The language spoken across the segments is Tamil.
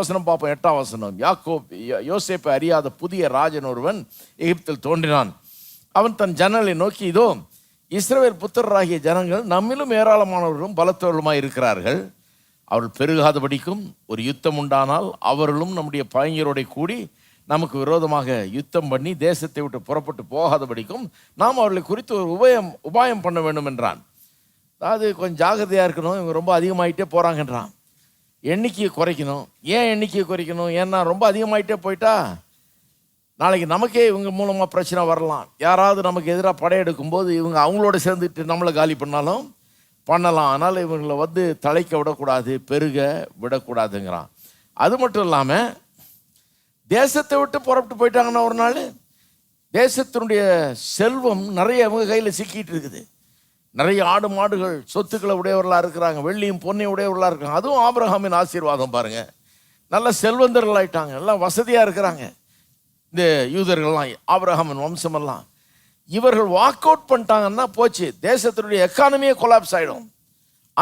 வசனம் பார்ப்போம் எட்டாம் வசனம். யாக்கோ யோசேப்பை அறியாத புதிய ராஜன் ஒருவன் எகிப்தில் தோன்றினான். அவன் தன் ஜன்னலை நோக்கி இதோ இஸ்ரவேல் புத்தராகிய ஜனங்கள் நம்மிலும் ஏராளமானவர்களும் பலத்தவர்களுமாய் இருக்கிறார்கள். அவர்கள் பெருகாதபடிக்கும் ஒரு யுத்தம் உண்டானால் அவர்களும் நம்முடைய பையனரோட கூடி நமக்கு விரோதமாக யுத்தம் பண்ணி தேசத்தை விட்டு புறப்பட்டு போகாதபடிக்கும் நாம் அவர்களை குறித்து ஒரு உபயம் உபாயம் பண்ண வேண்டும் என்றான் அதாவது கொஞ்சம் ஜாகிரதையாக இருக்கணும் இவங்க ரொம்ப அதிகமாகிட்டே போகிறாங்கன்றான் எண்ணிக்கையை குறைக்கணும். ஏன் எண்ணிக்கையை குறைக்கணும்? ஏன்னா ரொம்ப அதிகமாயிட்டே போயிட்டா நாளைக்கு நமக்கே இவங்க மூலமாக பிரச்சனை வரலாம். யாராவது நமக்கு எதிராக படையெடுக்கும் போது இவங்க அவங்களோட சேர்ந்துட்டு நம்மளை காலி பண்ணாலும் பண்ணலாம். அதனால் இவங்களை வந்து தலைக்க விடக்கூடாது பெருக விடக்கூடாதுங்கிறான். அது மட்டும் இல்லாமல் தேசத்தை விட்டு புறப்பட்டு போயிட்டாங்கன்னா ஒரு நாள் தேசத்தினுடைய செல்வம் நிறைய அவங்க கையில் சிக்கிட்டு இருக்குது. நிறைய ஆடு மாடுகள் சொத்துக்களை உடையவர்களாக இருக்கிறாங்க வெள்ளியும் பொன்னையும் உடையவர்களாக இருக்காங்க. அதுவும் ஆபிரஹாமின் ஆசீர்வாதம் பாருங்கள் நல்ல செல்வந்தர்கள் ஆயிட்டாங்க எல்லாம் வசதியாக இருக்கிறாங்க. இந்த யூதர்கள்லாம் ஆபிரஹாமின் வம்சமெல்லாம். இவர்கள் வாக் அவுட் பண்ணிட்டாங்கன்னா போச்சு. தேசத்தினுடைய எக்கானமியே கொலாப்ஸ் ஆகிடும்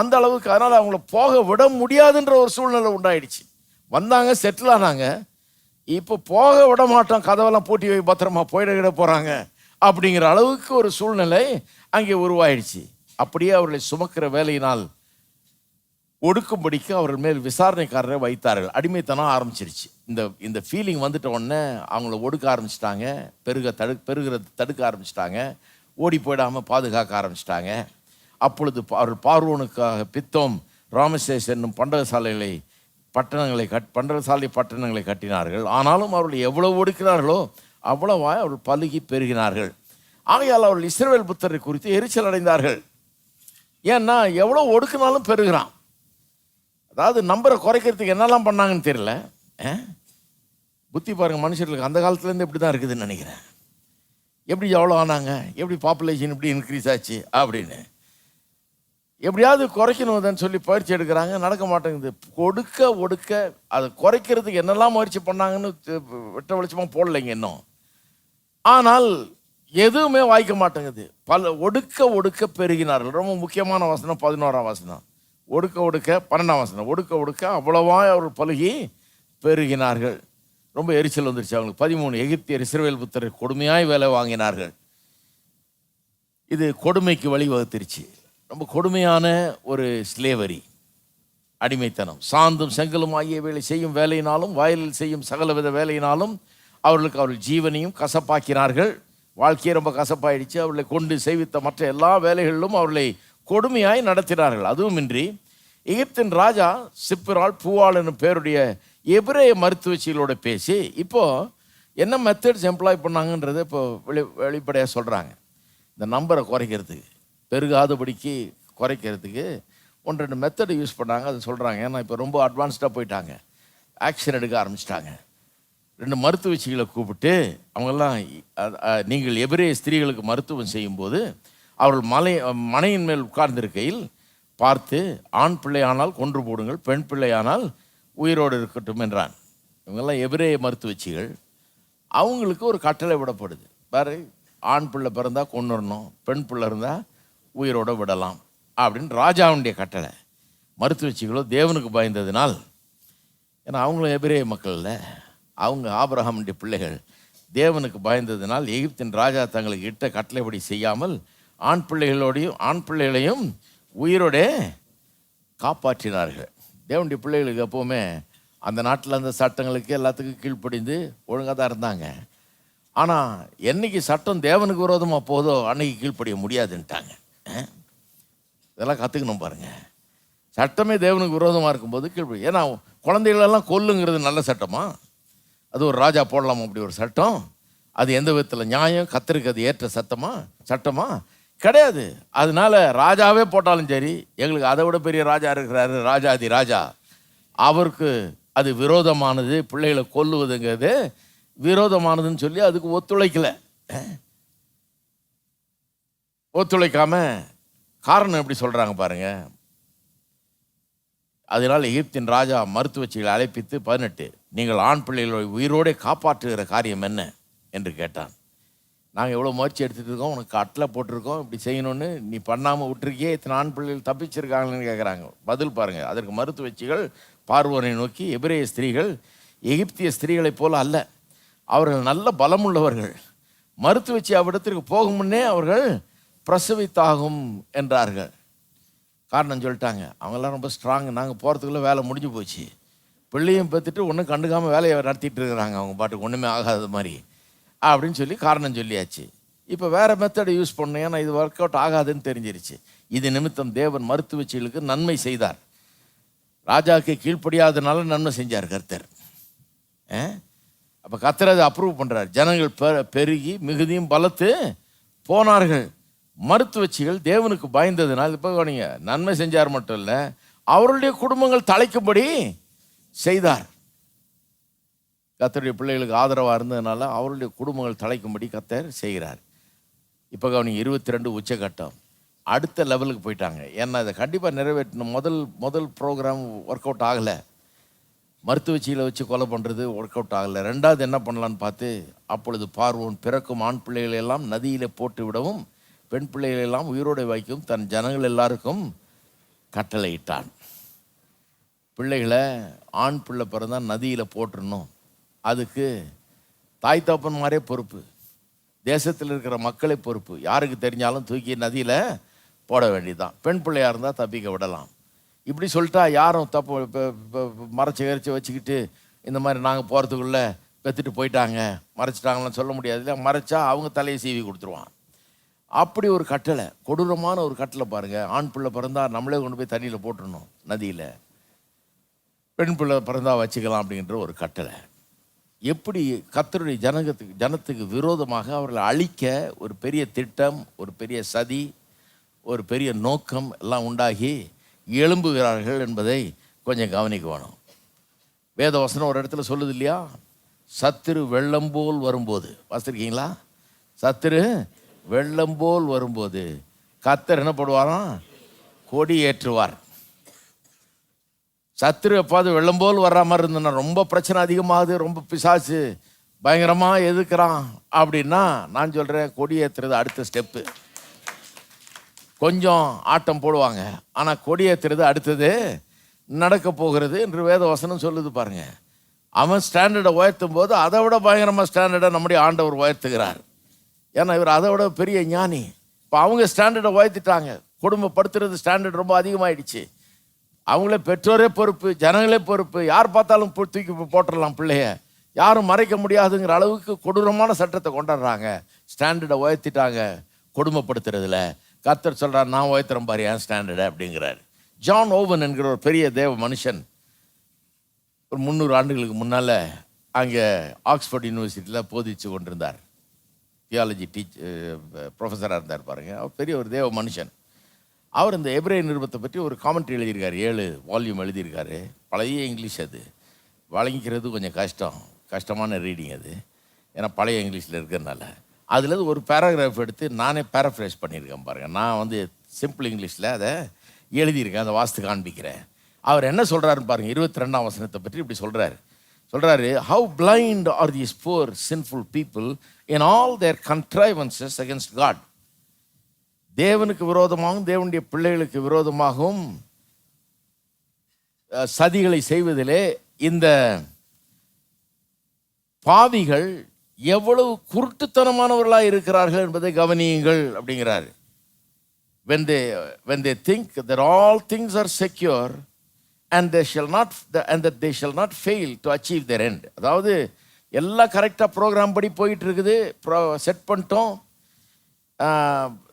அந்த அளவுக்கு அதனால் அவங்கள போக விட முடியாதுன்ற ஒரு சூழ்நிலை உண்டாயிடுச்சு. வந்தாங்க செட்டில் ஆனாங்க. இப்போ போக விட மாட்டோம் கதவெல்லாம் பூட்டி போய் பத்திரமா போயிட கிட போகிறாங்க அப்படிங்கிற அளவுக்கு ஒரு சூழ்நிலை அங்கே உருவாயிடுச்சு. அப்படியே அவர்களை சுமக்கிற வேலையினால் ஒடுக்கும்படிக்கு அவர்கள் மேல் விசாரணைக்காரரை வைத்தார்கள். அடிமைத்தனம் ஆரம்பிச்சிருச்சு. இந்த இந்த ஃபீலிங் வந்துட்ட உடனே அவங்கள ஒடுக்க ஆரம்பிச்சிட்டாங்க. பெருக தடு பெருகிறது தடுக்க ஆரம்பிச்சிட்டாங்க. ஓடி போயிடாமல் பாதுகாக்க ஆரம்பிச்சிட்டாங்க. அப்பொழுது அவர்கள் பார்வோனுக்காக பித்தோம் ராமசேஸ் என்னும் பண்டகசாலைகளை பட்டணங்களை கட் பண்டகசாலை பட்டணங்களை கட்டினார்கள். ஆனாலும் அவர்கள் எவ்வளவு ஒடுக்கிறார்களோ அவ்வளவாக அவர்கள் பழுகி பெருகினார்கள். ஆகையால் அவர்கள் இஸ்ரவேல் புத்தரை குறித்து எரிச்சல் அடைந்தார்கள். ஏன்னா எவ்வளோ ஒடுக்குனாலும் பெருகிறான். அதாவது நம்பரை குறைக்கிறதுக்கு என்னெல்லாம் பண்ணாங்கன்னு தெரியல. ஆ? புத்தி பாருங்கள் மனுஷர்களுக்கு அந்த காலத்துலேருந்து இப்படி தான் இருக்குதுன்னு நினைக்கிறேன். எப்படி எவ்வளோ ஆனாங்க? எப்படி பாப்புலேஷன் இப்படி இன்க்ரீஸ் ஆச்சு? அப்படின்னு. எப்படியாவது குறைக்கணும்னு சொல்லி பயிற்சி எடுக்கிறாங்க நடக்க மாட்டேங்குது. கொடுக்க ஒடுக்க அதை குறைக்கிறதுக்கு என்னெல்லாம் முயற்சி பண்ணாங்கன்னு வெட்ட வெளிச்சமாக போடலைங்க இன்னும். ஆனால் எதுவுமே வாய்க்க மாட்டேங்குது. பல ஒடுக்க ஒடுக்க பெருகினார்கள். ரொம்ப முக்கியமான வசனம் பதினோராம் வசனம். ஒடுக்க ஒடுக்க பன்னெண்டாம் வசனம். ஒடுக்க ஒடுக்க அவ்வளவா அவர் பழுகி பெருகினார்கள். ரொம்ப எரிச்சல் வந்துருச்சு அவங்களுக்கு. பதிமூணு எகிப்தியர் இஸ்ரவேல் புத்தரை கொடுமையாய் வேலை வாங்கினார்கள். இது கொடுமைக்கு வழிவகுத்துருச்சு. ரொம்ப கொடுமையான ஒரு ஸ்லேவரி அடிமைத்தனம். சாந்தும் செங்கலும் ஆகிய வேலை செய்யும் வேலையினாலும் வயலில் செய்யும் சகலவித வேலையினாலும் அவர்களுக்கு அவர்கள் ஜீவனையும் கசப்பாக்கினார்கள். வாழ்க்கையை ரொம்ப கசப்பாயிடுச்சு. அவர்களை கொண்டு செய்வித்த மற்ற எல்லா வேலைகளிலும் அவர்களை கொடுமையாய் நடத்தினார்கள். அதுவுமின்றி எகிப்தின் ராஜா சிப்பிரால் பூவாள் என்னும் பேருடைய எபிரேய மருத்துவச்சிகளோட பேசி இப்போது என்ன மெத்தட்ஸ் எம்ப்ளாய் பண்ணாங்கன்றதை இப்போ வெளி வெளிப்படையாக சொல்கிறாங்க இந்த நம்பரை குறைக்கிறதுக்கு பெருகாதபடிக்கு குறைக்கிறதுக்கு ஒன்று ரெண்டு மெத்தடு யூஸ் பண்ணாங்க அது சொல்கிறாங்க ஏன்னா இப்போ ரொம்ப அட்வான்ஸ்டாக போயிட்டாங்க. ஆக்ஷன் எடுக்க ஆரம்பிச்சிட்டாங்க. ரெண்டு மருத்துவச்சிகளை கூப்பிட்டு அவங்கெல்லாம் நீங்கள் எபிரே ஸ்திரீகளுக்கு மருத்துவம் செய்யும்போது அவர்கள் மலை மனையின் மேல் உட்கார்ந்திருக்கையில் பார்த்து ஆண் பிள்ளையானால் கொன்று போடுங்கள் பெண் பிள்ளையானால் உயிரோடு இருக்கட்டும் என்றான். இவங்கெல்லாம் எபிரே மருத்துவச்சிகள். அவங்களுக்கு ஒரு கட்டளை விடப்படுது. வேறு ஆண் பிள்ளை பிறந்தால் கொண்டுடணும் பெண் பிள்ளை இருந்தால் உயிரோட விடலாம் அப்படின்னு ராஜாவுடைய கட்டளை. மருத்துவச்சிகளோ தேவனுக்கு பயந்ததினால் ஏன்னா அவங்களும் எபிரே மக்கள் இல்லை. அவங்க ஆபரகமுடைய பிள்ளைகள் தேவனுக்கு பயந்ததினால் எகிப்தின் ராஜா தங்களுக்கு இட்ட கட்டளைப்படி செய்யாமல் ஆண் பிள்ளைகளோடையும் ஆண் பிள்ளைகளையும் உயிரோட காப்பாற்றினார்கள். தேவனுடைய பிள்ளைகளுக்கு எப்போவுமே அந்த நாட்டில் அந்த சட்டங்களுக்கு எல்லாத்துக்கும் கீழ்ப்படிந்து ஒழுங்காக தான் இருந்தாங்க. ஆனால் என்னைக்கு சட்டம் தேவனுக்கு விரோதமாக போதோ அன்னைக்கு கீழ்ப்படிய முடியாதுன்ட்டாங்க. இதெல்லாம் கற்றுக்கணும் பாருங்கள் சட்டமே தேவனுக்கு விரோதமாக இருக்கும்போது கீழ்ப்படி ஏன்னா குழந்தைகளெல்லாம் கொல்லுங்கிறது நல்ல சட்டமாக அது ஒரு ராஜா போடலாமா அப்படி ஒரு சட்டம்? அது எந்த விதத்தில் நியாயம்? கத்திருக்கு அது ஏற்ற சத்தமா சட்டமா? கிடையாது. அதனால ராஜாவே போட்டாலும் சரி எங்களுக்கு அதை விட பெரிய ராஜா இருக்கிறாரு ராஜாதி ராஜா. அவருக்கு அது விரோதமானது பிள்ளைகளை கொல்லுவதுங்கிறது விரோதமானதுன்னு சொல்லி அதுக்கு ஒத்துழைக்கல. ஒத்துழைக்காம காரணம் எப்படி சொல்கிறாங்க பாருங்கள் அதனால் எகிப்தின் ராஜா மருத்துவச்சிகளை அழைப்பித்து பதினெட்டு நீங்கள் ஆண் பிள்ளைகளை உயிரோடே காப்பாற்றுகிற காரியம் என்ன? என்று கேட்டான். நாங்கள் எவ்வளோ முயற்சி எடுத்துகிட்டு இருக்கோம் உனக்கு கட்டில் போட்டிருக்கோம் இப்படி செய்யணும்னு நீ பண்ணாமல் விட்டுருக்கியே இத்தனை ஆண் பிள்ளைகள் தப்பிச்சிருக்காங்கன்னு கேட்குறாங்க பதில் பாருங்கள் அதற்கு மருத்துவச்சிகள் பார்வோனை நோக்கி எபிரேய ஸ்திரீகள் எகிப்திய ஸ்திரீகளைப் போல அல்ல. அவர்கள் நல்ல பலமுள்ளவர்கள். மருத்துவச்சி அவ்விடத்திற்கு போகும் முன்னே அவர்கள் பிரசவித்தாகும் என்றார்கள். காரணம் சொல்லிட்டாங்க. அவங்கெல்லாம் ரொம்ப ஸ்ட்ராங் நாங்கள் போகிறதுக்குள்ளே வேலை முடிஞ்சு போச்சு. பிள்ளையும் பெற்றுட்டு ஒன்றும் கண்டுக்காமல் வேலையை நடத்திட்டு இருக்கிறாங்க. அவங்க பாட்டுக்கு ஒன்றுமே ஆகாத மாதிரி. அப்படின்னு சொல்லி காரணம் சொல்லியாச்சு. இப்போ வேறு மெத்தடை யூஸ் பண்ணணும். ஏன்னா இது ஒர்க் அவுட் ஆகாதுன்னு தெரிஞ்சிருச்சு. இது நிமித்தம் தேவன் மருத்துவச்சிகளுக்கு நன்மை செய்தார். ராஜாவுக்கு கீழ்ப்படியாதனால நன்மை செஞ்சார் கர்த்தர். அப்போ கர்த்தர் அதை அப்ரூவ் பண்ணுறார் ஜனங்கள் பெ- பெருகி மிகுதியும் பலத்து போனார்கள். மருத்துவச்சிகள் தேவனுக்கு பயந்ததுனால் இப்போ கவனிங்க நன்மை செஞ்சார் மட்டும் இல்லை அவருடைய குடும்பங்கள் தலைக்கும்படி செய்தார். கத்தருடைய பிள்ளைகளுக்கு ஆதரவாக இருந்ததுனால அவருடைய குடும்பங்கள் தலைக்கும்படி கத்தர் செய்கிறார். இப்போ கவனிங்க இருபத்தி ரெண்டு உச்சகட்டம். அடுத்த லெவலுக்கு போயிட்டாங்க. ஏன்னா இதை கண்டிப்பாக நிறைவேற்றணும். முதல் முதல் ப்ரோக்ராம் ஒர்க் அவுட் ஆகலை. மருத்துவச்சியில் வச்சு கொலை பண்ணுறது ஒர்க் அவுட் ஆகலை. ரெண்டாவது என்ன பண்ணலான்னு பார்த்து அப்பொழுது பார்வோன் பிறக்கும் ஆண் பிள்ளைகளை எல்லாம் நதியில் போட்டு விடவும் பெண் பிள்ளைகளெல்லாம் உயிரோடு வைக்கும் தன் ஜனங்கள் எல்லாருக்கும் கட்டளையிட்டான். பிள்ளைகளை ஆண் பிள்ளை பிறந்தால் நதியில் போட்டுடணும் அதுக்கு தாய் தப்பன் மாதிரியே பொறுப்பு. தேசத்தில் இருக்கிற மக்களே பொறுப்பு. யாருக்கு தெரிஞ்சாலும் தூக்கி நதியில் போட வேண்டியதுதான். பெண் பிள்ளையாக இருந்தால் தப்பிக்க விடலாம். இப்படி சொல்லிட்டா யாரும் தப்பு இப்போ மறைச்சி கரைச்சி வச்சுக்கிட்டு இந்த மாதிரி நாங்கள் போகிறதுக்குள்ளே பெற்றுட்டு போயிட்டாங்க மறைச்சிட்டாங்கன்னு சொல்ல முடியாது. இல்லை மறைச்சா அவங்க தலையை சீவி கொடுத்துருவான். அப்படி ஒரு கட்டளை கொடூரமான ஒரு கட்டளை பாருங்கள் ஆண் பிள்ளை பிறந்தா நம்மளே கொண்டு போய் தண்ணியில் போட்டுடணும் நதியில். பெண் பிள்ளை பிறந்தா வச்சுக்கலாம் அப்படின்ற ஒரு கட்டளை. எப்படி கத்தருடைய ஜனகத்துக்கு ஜனத்துக்கு விரோதமாக அவர்களை அழிக்க ஒரு பெரிய திட்டம் ஒரு பெரிய சதி ஒரு பெரிய நோக்கம் எல்லாம் உண்டாகி எழும்புகிறார்கள் என்பதை கொஞ்சம் கவனிக்க வேணும் வேத வசனம் ஒரு இடத்துல சொல்லுது இல்லையா? சத்துரு வெள்ளம் போல் வரும்போது. வாசிருக்கீங்களா சத்துரு வெள்ளம் போல் வரும்போது கத்தர் என்ன பண்ணுவாராம்? கொடி ஏற்றுவார் சத்துரு எப்பாவது வெள்ளம் போல் வர்ற மாதிரி இருந்ததுன்னா ரொம்ப பிரச்சனை அதிகமாகுது ரொம்ப பிசாசு பயங்கரமாக எதுக்குறான்? அப்படின்னா நான் சொல்கிறேன் கொடி ஏற்றுறது அடுத்த ஸ்டெப்பு கொஞ்சம் ஆட்டம் போடுவாங்க. ஆனால் கொடி ஏற்றுறது அடுத்தது நடக்க போகிறது என்று வேத வசனம் சொல்லுது பாருங்கள் அவன் ஸ்டாண்டர்டை உயர்த்தும் போது அதை விட பயங்கரமாக ஸ்டாண்டர்டை நம்முடைய ஆண்டவர் உயர்த்துகிறார். ஏன்னா இவர் அதை விட பெரிய ஞானி. இப்போ அவங்க ஸ்டாண்டர்டை உயர்த்திட்டாங்க. குடும்பப்படுத்துறது ஸ்டாண்டர்ட் ரொம்ப அதிகமாகிடுச்சு அவங்களே பெற்றோரே பொறுப்பு ஜனங்களே பொறுப்பு. யார் பார்த்தாலும் பு- தூக்கி போட்டுடலாம் பிள்ளைய. யாரும் மறைக்க முடியாதுங்கிற அளவுக்கு கொடூரமான சட்டத்தை கொண்டாடுறாங்க. ஸ்டாண்டர்டை உயர்த்திட்டாங்க. கொடுமைப்படுத்துறதுல கர்த்தர் சொல்கிறார் நான் உயர்த்துறேன் பாரு ஏன் ஸ்டாண்டர்டை அப்படிங்கிறார். ஜான் ஓவன் என்கிற ஒரு பெரிய தேவ மனுஷன். ஒரு முந்நூறு ஆண்டுகளுக்கு முன்னால் அங்கே ஆக்ஸ்ஃபோர்ட் யூனிவர்சிட்டியில் போதிச்சு கொண்டிருந்தார். தியாலஜி டீச் ப்ரொஃபஸராக இருந்தார் பாருங்கள் அவர் பெரிய ஒரு தேவ மனுஷன். அவர் இந்த எப்ரே நிருபத்தை பற்றி ஒரு காமெண்ட்ரி எழுதியிருக்காரு. ஏழு வால்யூம் எழுதியிருக்காரு. பழைய இங்கிலீஷ் அது. வழங்கிக்கிறது கொஞ்சம் கஷ்டம். கஷ்டமான ரீடிங் அது. ஏன்னா பழைய இங்கிலீஷில் இருக்கிறதுனால. அதுலேருந்து ஒரு பேராகிராஃப் எடுத்து நானே பேராஃப்ரேஸ் பண்ணியிருக்கேன் பாருங்கள் நான் வந்து சிம்பிள் இங்கிலீஷில் அதை எழுதியிருக்கேன். அதை வாஸ்து காண்பிக்கிறேன். அவர் என்ன சொல்கிறாருன்னு பாருங்கள் இருபத்தி ரெண்டாம் வசனத்தை பற்றி இப்படி சொல்கிறாரு சொல்கிறாரு how blind are these poor sinful people in all their contrivances against God தேவனுக்கு விரோதமாகவும் தேவனுடைய பிள்ளைகளுக்கு விரோதமாகவும் சதிகளை செய்வதிலே இந்த பாவிகள் எவ்வளவு குருட்டுத்தனமானவர்களாக இருக்கிறார்கள் என்பதை கவனியுங்கள் அப்படிங்கிறாரு. When they when they think that all things are secure and they shall not and that they shall not fail to achieve their end. அதாவது எல்லாம் கரெக்டாக ப்ரோக்ராம் படி போயிட்டு இருக்குது செட் பண்ணிட்டோம்.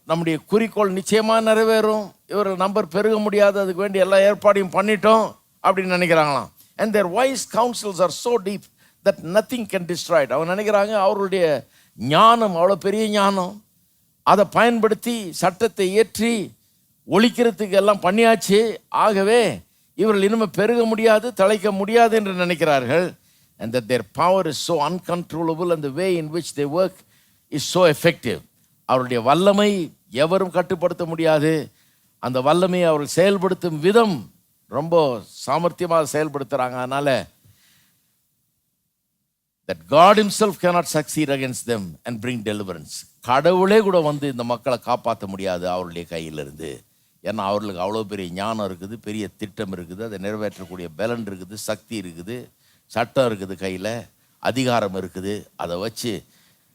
நம்முடைய குறிக்கோள் நிச்சயமாக நிறைவேறும். இவர்கள் நம்பர் பெருக முடியாது அதுக்கு வேண்டிய எல்லா ஏற்பாடையும் பண்ணிட்டோம் அப்படின்னு நினைக்கிறாங்களாம். And their wise councils are so deep that nothing can destroy it அவங்க நினைக்கிறாங்க அவர்களுடைய ஞானம் அவ்வளோ பெரிய ஞானம். அதை பயன்படுத்தி சட்டத்தை இயற்றி ஒழிக்கிறதுக்கு எல்லாம் பண்ணியாச்சு. ஆகவே இவர்கள் இனிமேல் பெருக முடியாது தலைக்க முடியாது என்று நினைக்கிறார்கள். And the their power is so uncontrollable and way in which they work is is effective அவருடைய வல்லமை எவரும் கட்டுப்படுத்த முடியாது. அந்த வல்லமையை அவர்கள் செயல்படுத்தும் விதம் ரொம்ப சாமர்த்தியமாக செயல்படுத்துகிறாங்க அதனால that God self cannot succeed against them and bring deliverance கடவுளே கூட வந்து இந்த மக்களை காப்பாற்ற முடியாது அவருடைய கையிலிருந்து. ஏன்னா அவர்களுக்கு அவ்வளோ பெரிய ஞானம் இருக்குது பெரிய திட்டம் இருக்குது அதை நிறைவேற்றக்கூடிய பலன் இருக்குது சக்தி இருக்குது சட்டம் இருக்குது கையில் அதிகாரம் இருக்குது. அதை வச்சு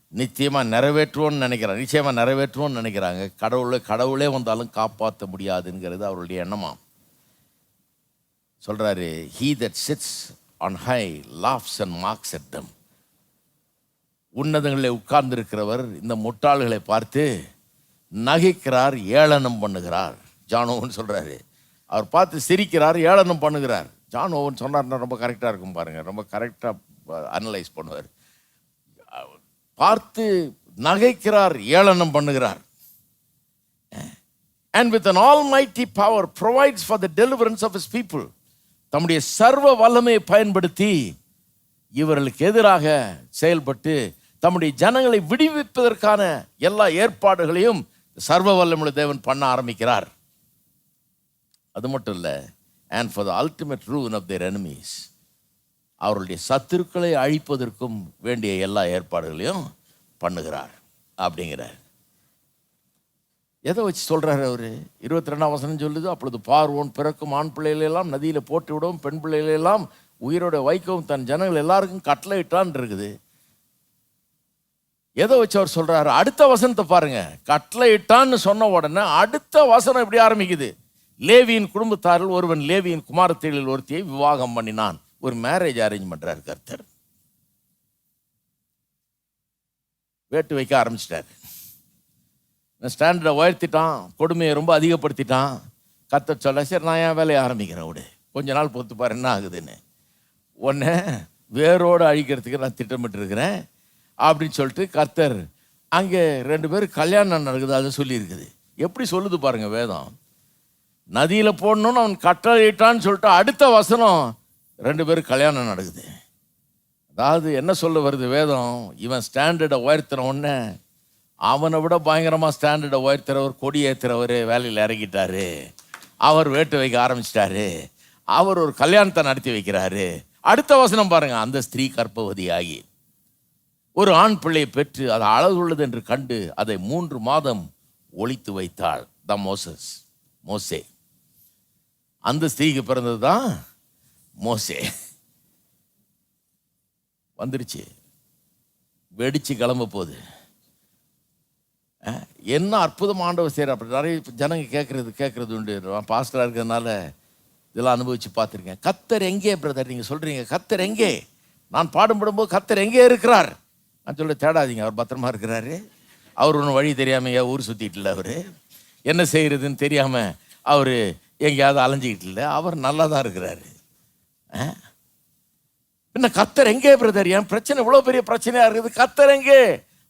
நிச்சயமாக நிறைவேற்றுவோன்னு நினைக்கிறாங்க. நிச்சயமாக நிறைவேற்றுவோன்னு நினைக்கிறாங்க. கடவுளை கடவுளே வந்தாலும் காப்பாற்ற முடியாதுங்கிறது அவருடைய எண்ணமாம். சொல்கிறாரு he that sits on high laughs and mocks at them. உன்னதங்களில் உட்கார்ந்திருக்கிறவர் இந்த முட்டாள்களை பார்த்து நகைக்கிறார் ஏளனம் பண்ணுகிறார். ஜானோவன் சொல்கிறாரு அவர் பார்த்து சிரிக்கிறார் ஏளனம் பண்ணுகிறார். ஜானோவன் ஓவன் சொன்னார்னா ரொம்ப கரெக்டாக இருக்கும் பாருங்கள் ரொம்ப கரெக்டாக அனலைஸ் பண்ணுவார். பார்த்து நகைக்கிறார் ஏளனம் பண்ணுகிறார். And with an almighty power provides for the deliverance of his people தம்முடைய சர்வ வல்லமையை பயன்படுத்தி இவர்களுக்கு எதிராக செயல்பட்டு தம்முடைய ஜனங்களை விடுவிப்பதற்கான எல்லா ஏற்பாடுகளையும் சர்வ வல்லமுள்ள தேவன் பண்ண ஆரம்பிக்கிறார். அது மட்டும் இல்லை and for the ultimate ruin of their enemies அவருடைய சத்துருக்களை அழிப்பதற்கும் வேண்டிய எல்லா ஏற்பாடுகளையும் பண்ணுகிறார் அப்படிங்கிறார். எதை வச்சு சொல்கிறாரு அவர்? இருபத்தி ரெண்டாம் வசனம் சொல்லுது அப்பொழுது பார்வோன் பிறக்கும் ஆண் பிள்ளைகளெல்லாம் நதியில் போட்டு விடவும் பெண் பிள்ளைகளெல்லாம் உயிரோட வைக்கவும் தன் ஜனங்கள் எல்லாருக்கும் கட்டளை இட்டான் இருக்குது. எதை வச்சு அவர் சொல்கிறாரு அடுத்த வசனத்தை பாருங்கள் கட்டளை இட்டான்னு சொன்ன உடனே அடுத்த வசனம் எப்படி ஆரம்பிக்குது? லேவியின் குடும்பத்தாரில் ஒருவன் லேவியின் குமாரத்திகளில் ஒருத்தியை விவாகம் பண்ணினான். ஒரு மேரேஜ் அரேஞ்ச் பண்ணுறார் கர்த்தர். வேட்டு வைக்க ஆரம்பிச்சிட்டாரு. ஸ்டாண்டர்டை உயர்த்திட்டான் கொடுமையை ரொம்ப அதிகப்படுத்திட்டான். கர்த்தர் சொல்ல சரி நான் என் வேலையை ஆரம்பிக்கிறேன் விடு. கொஞ்ச நாள் பொறுத்து பாரு என்ன ஆகுதுன்னு. உன்னை வேரோடு அழிக்கிறதுக்கு நான் திட்டமிட்டுருக்கிறேன் அப்படின்னு சொல்லிட்டு கர்த்தர் அங்கே ரெண்டு பேரும் கல்யாணம் நடக்குது அது சொல்லியிருக்குது. எப்படி சொல்லுது பாருங்கள் வேதம். நதியில் போடணும்னு அவன் கட்டளையிட்டான்னு சொல்லிட்டு அடுத்த வசனம் ரெண்டு பேரும் கல்யாணம் நடக்குது. அதாவது என்ன சொல்ல வருது வேதம்? இவன் ஸ்டாண்டர்டை உயர்த்தின உடனே அவனை விட பயங்கரமாக ஸ்டாண்டர்டை உயர்த்துறவர் கொடி ஏற்றுறவர் வேலையில் இறங்கிட்டாரு. அவர் வேட்டு வைக்க ஆரம்பிச்சிட்டாரு. அவர் ஒரு கல்யாணத்தை நடத்தி வைக்கிறாரு. அடுத்த வசனம் பாருங்கள் அந்த ஸ்திரீ கர்ப்பவதியாகி. ஒரு ஆண் பிள்ளையை பெற்று அது அழகுள்ளது என்று கண்டு அதை மூன்று மாதம் ஒழித்து வைத்தாள். த மோசஸ் மோசே. அந்த ஸ்திரீக்கு பிறந்தது தான் மோசே. வந்துருச்சு. வெடிச்சு கிளம்ப போகுது. என்ன அற்புதம் ஆண்டவர் செய்கிற அப்படி நிறைய ஜனங்க கேட்குறது கேட்குறது உண்டு. பாஸ்டராக இருக்கிறதுனால இதெல்லாம் அனுபவித்து பார்த்துருக்கேன். கத்தர் எங்கே பிரதர் நீங்கள் சொல்கிறீங்க கத்தர் எங்கே? நான் பாடுபடும்போது கத்தர் எங்கே இருக்கிறார்? நான் சொல்ல தேடாதீங்க. அவர் பத்திரமா இருக்கிறாரு. அவர் ஒன்றும் வழி தெரியாமையா ஊர் சுற்றிட்டு இல்லை அவர். என்ன செய்கிறதுன்னு தெரியாமல் அவர் எங்கேயாவது அலைஞ்சிக்கிட்டு இல்லை அவர் நல்லா தான் இருக்கிறாரு. அஹ்? என்ன கத்தர் எங்கே பிரதர்? என் பிரச்சனை இவ்வளோ பெரிய பிரச்சனையாக இருக்குது? கத்தர் எங்கே?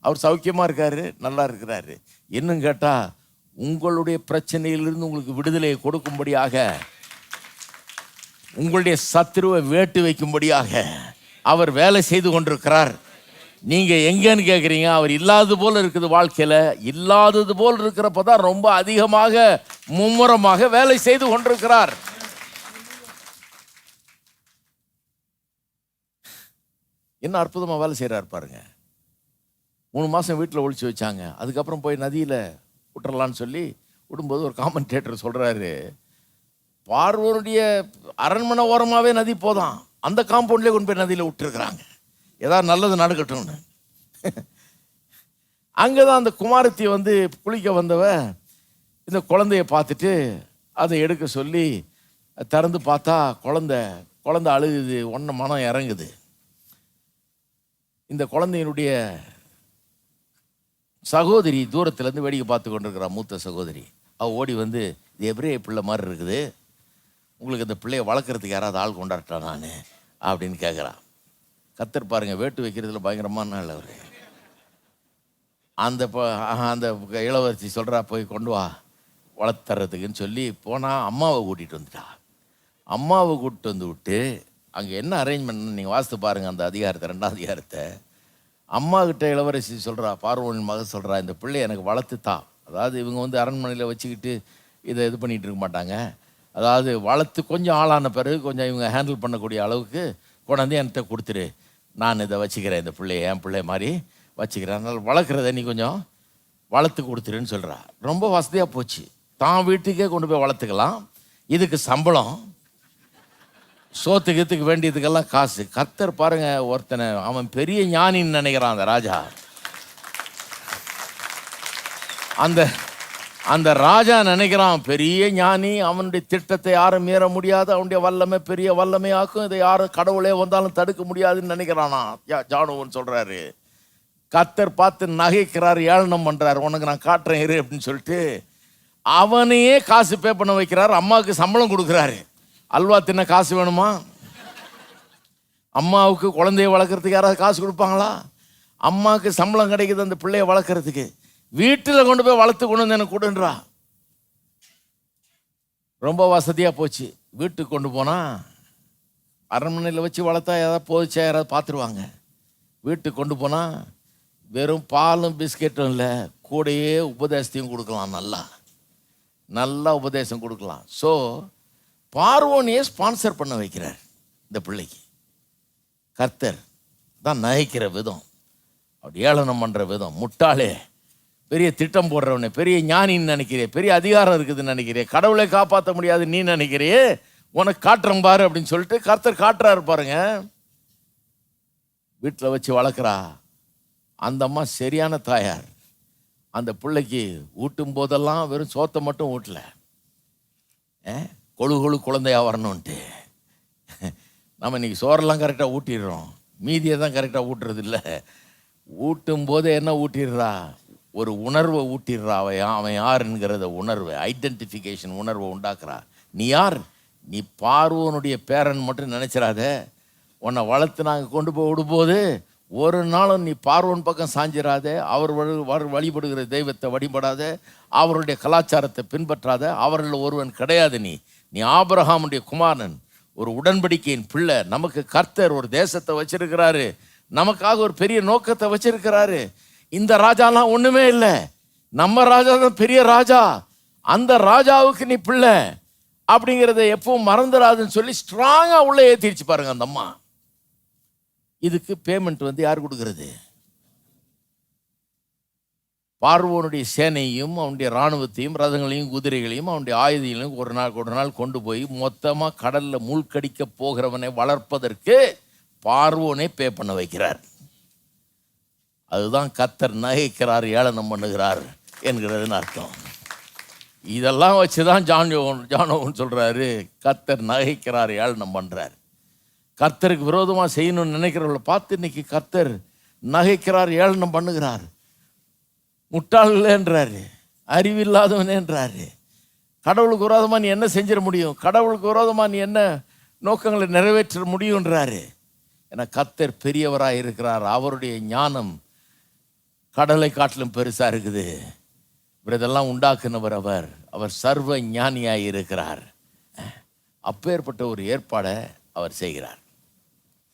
அவர் சௌக்கியமாக இருக்காரு நல்லா இருக்கிறாரு. இன்னும் கேட்டால் உங்களுடைய பிரச்சனையிலிருந்து உங்களுக்கு விடுதலையை கொடுக்கும்படியாக உங்களுடைய சத்துருவை வேட்டு வைக்கும்படியாக அவர் வேலை செய்து கொண்டிருக்கிறார். நீங்கள் எங்கேன்னு கேட்குறீங்க அவர் இல்லாதது போல் இருக்குது வாழ்க்கையில். இல்லாதது போல் இருக்கிறப்ப தான் ரொம்ப அதிகமாக மும்முரமாக வேலை செய்து கொண்டிருக்கிறார். என்ன அற்புதமாக வேலை செய்கிறார் பாருங்க. மூணு மாதம் வீட்டில் ஒழிச்சு வச்சாங்க. அதுக்கப்புறம் போய் நதியில் விட்டுறலான்னு சொல்லி விடும்போது ஒரு காமெண்டேட்டர் சொல்கிறாரு பார்வனுடைய அரண்மனை ஓரமாகவே நதி போதான். அந்த காம்பவுண்ட்லேயே கொண்டு போய் நதியில் விட்டுருக்குறாங்க. ஏதாவது நல்லது நடக்கட்டும்னு. அங்கே தான் அந்த குமாரத்தி வந்து குளிக்க வந்தவ இந்த குழந்தைய பார்த்துட்டு அதை எடுக்க சொல்லி திறந்து பார்த்தா குழந்த குழந்த அழுகுது ஒன்று மனம் இறங்குது. இந்த குழந்தையினுடைய சகோதரி தூரத்துலேருந்து வேடிக்கை பார்த்து கொண்டிருக்கிறா மூத்த சகோதரி. அவள் ஓடி வந்து இது எப்படியே பிள்ளை மாதிரி இருக்குது. உங்களுக்கு இந்த பிள்ளைய வளர்க்குறதுக்கு யாராவது ஆள் கொண்டாடுறா நான்? அப்படின்னு கேட்குறான் கத்தர் பாருங்க வேட்டு வைக்கிறதுல பயங்கரமான ஆள் அவர். அந்த ப- அந்த இளவரசி சொல்கிறா போய் கொண்டு வா வளர்த்துறதுக்குன்னு சொல்லி போனால் அம்மாவை கூட்டிகிட்டு வந்துட்டா. அம்மாவை கூட்டிட்டு வந்து விட்டு அங்கே என்ன அரேஞ்ச்மெண்ட் நீங்கள் வாசித்து பாருங்கள் அந்த அதிகாரத்தை ரெண்டாம் அதிகாரத்தை. அம்மா கிட்ட இளவரசி சொல்கிறா பார்வனின் மக சொல்கிறா இந்த பிள்ளை எனக்கு வளர்த்துத்தா. அதாவது இவங்க வந்து அரண்மனையில் வச்சுக்கிட்டு இதை இது பண்ணிகிட்டு இருக்க மாட்டாங்க. அதாவது வளர்த்து கொஞ்சம் ஆளான பிறகு கொஞ்சம் இவங்க ஹேண்டில் பண்ணக்கூடிய அளவுக்கு கொண்டாந்து என்கிட்ட கொடுத்துரு. நான் இதை வச்சுக்கிறேன் இந்த பிள்ளைய என் பிள்ளை மாதிரி வச்சுக்கிறேன். அதனால் வளர்க்குறத நீ கொஞ்சம் வளர்த்து கொடுத்துருன்னு சொல்கிறா ரொம்ப வசதியாக போச்சு. தான் வீட்டுக்கே கொண்டு போய் வளர்த்துக்கலாம். இதுக்கு சம்பளம். சோத்துக்கு இதுக்கு வேண்டியதுக்கெல்லாம் காசு. கத்தர் பாருங்க ஒருத்தனை அவன் பெரிய ஞானின்னு நினைக்கிறான் அந்த ராஜா. அந்த அந்த ராஜா நினைக்கிறான் பெரிய ஞானி அவனுடைய திட்டத்தை யாரும் மீற முடியாது அவனுடைய வல்லமை பெரிய வல்லமை ஆக்கும் இதை யாரும் கடவுளே வந்தாலும் தடுக்க முடியாதுன்னு நினைக்கிறானா யா- ஜானுவன் சொல்கிறாரு கத்தர் பார்த்து நகைக்கிறார் ஏளனம் பண்ணுறாரு உனக்கு நான் காட்டுறேன் இரு அப்படின்னு சொல்லிட்டு அவனையே காசு பே பண்ண வைக்கிறார். அம்மாவுக்கு சம்பளம் கொடுக்குறாரு. அல்வா தின்ன காசு வேணுமா? அம்மாவுக்கு குழந்தைய வளர்க்குறதுக்கு யாராவது காசு கொடுப்பாங்களா? அம்மாவுக்கு சம்பளம் கிடைக்குது அந்த பிள்ளைய வளர்க்குறதுக்கு. வீட்டில் கொண்டு போய் வளர்த்து கொண்டு வந்து எனக்கு கொடுன்றா. ரொம்ப வசதியாக போச்சு. வீட்டுக்கு கொண்டு போனால் அரண்மனையில் வச்சு வளர்த்தா ஏதாவது போதிச்சா யாராவது பார்த்துருவாங்க. வீட்டுக்கு கொண்டு போனால் வெறும் பாலும் பிஸ்கெட்டும் இல்லை கூடையே உபதேசத்தையும் கொடுக்கலாம் நல்லா. நல்லா உபதேசம் கொடுக்கலாம். ஸோ பார்வோனியை ஸ்பான்சர் பண்ண வைக்கிறார் இந்த பிள்ளைக்கு. கர்த்தர் தான் நகைக்கிற விதம். அப்படி ஏளனம் பண்ணுற விதம். முட்டாளே. பெரிய திட்டம் போடுறவனே பெரிய ஞானின்னு நினைக்கிறேன் பெரிய அதிகாரம் இருக்குதுன்னு நினைக்கிறேன் கடவுளை காப்பாற்ற முடியாது நீ நினைக்கிறியே உனக்கு காட்டுறேன் பாரு அப்படின்னு சொல்லிட்டு கர்த்தர் காட்டுறாரு பாருங்க. வீட்டில் வச்சு வளர்க்குறா. அந்த அம்மா சரியான தாயார். அந்த பிள்ளைக்கு ஊட்டும் போதெல்லாம் வெறும் சோத்தை மட்டும் ஊட்டல. கொழு கொழு குழந்தையா வரணும்ன்ட்டு. நம்ம இன்றைக்கி சோறெல்லாம் கரெக்டாக ஊட்டிடுறோம். மீதியை தான் கரெக்டாக ஊட்டுறது இல்லை ஊட்டும் போதே என்ன ஊட்டிடுறா? ஒரு உணர்வை ஊட்டிடுறா அவன் அவன் யாருங்கிறத உணர்வை ஐடென்டிஃபிகேஷன் உணர்வை உண்டாக்குறா. நீ யார்? நீ பார்வனுடைய பேரன் மட்டும் நினச்சிடாத உன்னை வளர்த்து நாங்கள் கொண்டு போய் விடும்போது ஒரு நாளும் நீ பார்வன் பக்கம் சாஞ்சிடாத அவர் வழிபடுகிற தெய்வத்தை வழிபடாத. அவருடைய கலாச்சாரத்தை பின்பற்றாத. அவர்கள் ஒருவன் கிடையாது நீ. நீ ஆபிரகாமுடைய குமாரன். ஒரு உடன்படிக்கையின் பிள்ளை. நமக்கு கர்த்தர் ஒரு தேசத்தை வச்சிருக்கிறாரு. நமக்காக ஒரு பெரிய நோக்கத்தை வச்சிருக்கிறாரு. இந்த ராஜாலாம் ஒன்றுமே இல்லை. நம்ம ராஜா தான் பெரிய ராஜா. அந்த ராஜாவுக்கு நீ பிள்ளை. அப்படிங்கிறத எப்பவும் மறந்துடாதுன்னு சொல்லி ஸ்ட்ராங்காக உள்ள ஏற்றிடுச்சு பாருங்க அந்த அம்மா. இதுக்கு பேமெண்ட் வந்து யார் கொடுக்கறது? பார்வோனுடைய சேனையும் அவனுடைய இராணுவத்தையும் ரதங்களையும் குதிரைகளையும் அவனுடைய ஆயுதங்களையும் ஒரு நாள் ஒரு நாள் கொண்டு போய் மொத்தமாக கடலில் மூழ்கடிக்க போகிறவனை வளர்ப்பதற்கு பார்வோனே பே பண்ண வைக்கிறார். அதுதான் கத்தர் நகைக்கிறார் ஏளனம் பண்ணுகிறார் என்கிறதுன்னு அர்த்தம். இதெல்லாம் வச்சு தான் ஜான் யோன் ஜானோவன் சொல்கிறாரு கத்தர் நகைக்கிறார் ஏளனம் பண்ணுறார் கர்த்தருக்கு விரோதமாக செய்யணும்னு நினைக்கிறவங்களை பார்த்து இன்னைக்கு கர்த்தர் நகைக்கிறார் ஏளனம் பண்ணுகிறார். முட்டாள்ன்றறாரு அறிவில்லாதவனேன்றாரு. கடவுளுக்கு விரோதமாக நீ என்ன செஞ்சிட முடியும்? கடவுளுக்கு விரோதமாக நீ என்ன நோக்கங்களை நிறைவேற்ற முடியுன்றாரு ஏன்னா கத்தர் பெரியவராக இருக்கிறார் அவருடைய ஞானம் கடலை காட்டிலும் பெருசாக இருக்குது. இவர் இதெல்லாம் உண்டாக்குனவர் அவர். அவர் சர்வ ஞானியாக இருக்கிறார் அப்பேற்பட்ட ஒரு ஏற்பாடை அவர் செய்கிறார்.